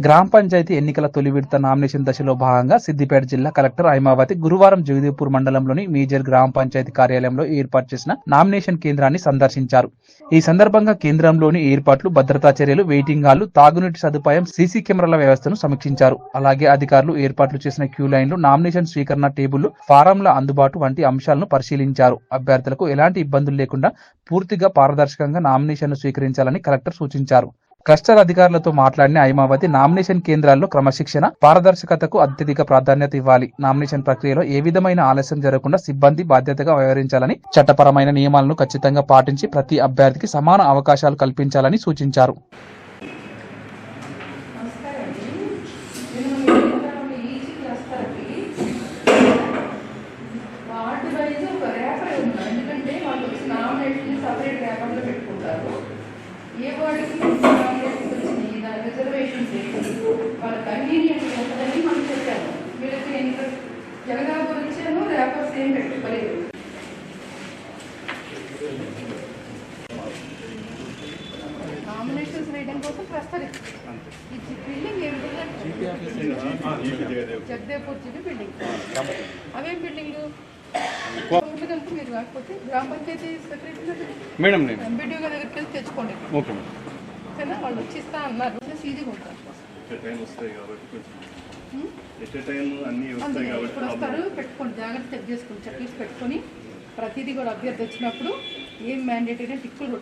గ్రామ పంచాయతీ ఎన్నికల తొలి విడత నామినేషన్ దశలో భాగంగా సిద్దిపేట జిల్లా కలెక్టర్ ఐమావతి గురువారం జగదీపూర్ మండలంలోని మేజర్ గ్రామ పంచాయతీ కార్యాలయంలో ఏర్పాటు చేసిన నామినేషన్ కేంద్రాన్ని సందర్శించారు. ఈ సందర్భంగా కేంద్రంలోని ఏర్పాట్లు భద్రతా చర్యలు వెయిటింగ్ హాళ్ళు తాగునీటి సదుపాయం సీసీ కెమెరాల వ్యవస్థను సమీక్షించారు. అలాగే అధికారులు ఏర్పాట్లు చేసిన క్యూ లైన్లు నామినేషన్ స్వీకరణ టేబుల్ ఫారంల అందుబాటు వంటి అంశాలను పరిశీలించారు. అభ్యర్థులకు ఎలాంటి ఇబ్బందులు లేకుండా పూర్తిగా పారదర్శకంగా నామినేషన్లు స్వీకరించాలని కలెక్టర్ సూచించారు. క్లస్టర్ అధికారులతో మాట్లాడిన ఐమావతి నామినేషన్ కేంద్రాల్లో క్రమశిక్షణ పారదర్శకతకు అత్యధిక ప్రాధాన్యత ఇవ్వాలి. నామినేషన్ ప్రక్రియలో ఏ విధమైన ఆలస్యం జరగకుండా సిబ్బంది బాధ్యతగా వ్యవహరించాలని చట్టపరమైన నియమాలను ఖచ్చితంగా పాటించి ప్రతి అభ్యర్థికి సమాన అవకాశాలు కల్పించాలని సూచించారు. ఎందుకంటే వాళ్ళు నామినేషన్ సపరేట్ పెట్టుకుంటారు ఏ వాడికి రిజర్వేషన్స్ ఏంటి వాళ్ళ కన్వీనియంట్ ఉంటుందని మనం చెప్పాము. వీళ్ళకి నేను వచ్చాను ర్యాపర్స్ ఏం పెట్టుకోలేదు. నామినేషన్స్ వేయడం కోసం ఈ బిల్డింగ్ ఏం బిల్డింగ్ జగదేపూర్ జిల్లా బిల్డింగ్. అవేం బిల్డింగ్? కనుక మీరు కాకపోతే గ్రామ పంచాయతీ సెక్రటరీ మేడం నేను. ఎంపీడీ దగ్గరికి వెళ్ళి తెచ్చుకోండి. Okay madam. వాళ్ళు వచ్చి ఇస్తా అన్నారు ఇప్పుడు వస్తారు పెట్టుకోండి జాగ్రత్త చెక్ చేసుకోండి చెక్ లిస్ట్ పెట్టుకొని ప్రతిదీ కూడా అభ్యర్థి వచ్చినప్పుడు ఏం మ్యాండేటరీ టిక్కులు